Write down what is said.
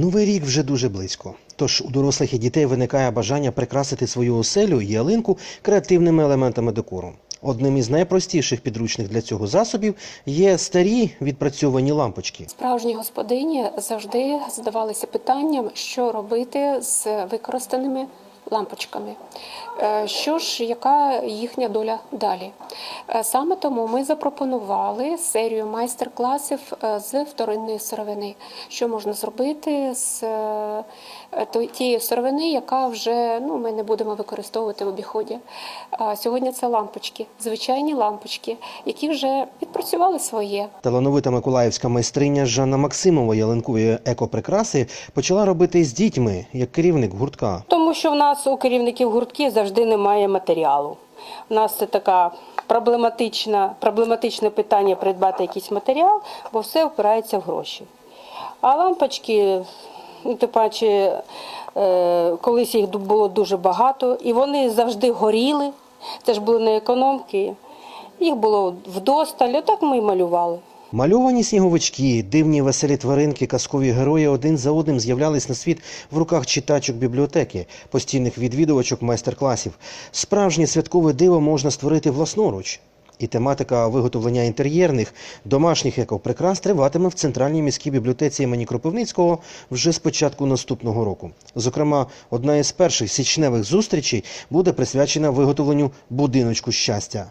Новий рік вже дуже близько. Тож у дорослих і дітей виникає бажання прикрасити свою оселю і ялинку креативними елементами декору. Одним із найпростіших підручних для цього засобів є старі відпрацьовані лампочки. Справжні господині завжди задавалися питанням, що робити з використаними лампочками. Е, Що ж, яка їхня доля далі? Е, Саме тому ми запропонували серію майстер-класів е, з вторинної сировини, що можна зробити з тієї сировини, яка вже ну, ми не будемо використовувати в обіході. Сьогодні це лампочки, звичайні лампочки, які вже відпрацювали своє. Талановита миколаївська майстриня Жанна Максимова ялинкові екоприкраси почала робити з дітьми як керівник гуртка. Тому що в нас у керівників гуртків завжди немає матеріалу. У нас це така проблематична, проблематичне питання придбати якийсь матеріал, бо все впирається в гроші. А лампочки, ну, тим паче, е, колись їх було дуже багато, і вони завжди горіли. Це ж були не економки, їх було вдосталь, отак ми і малювали. Мальовані сніговички, дивні веселі тваринки, казкові герої один за одним з'являлись на світ в руках читачок бібліотеки, постійних відвідувачок майстер-класів. Справжнє святкове диво можна створити власноруч. І тематика виготовлення інтер'єрних домашніх екоприкрас триватиме в центральній міській бібліотеці імені Кропивницького вже з початку наступного року. Зокрема, одна із перших січневих зустрічей буде присвячена виготовленню будиночку щастя.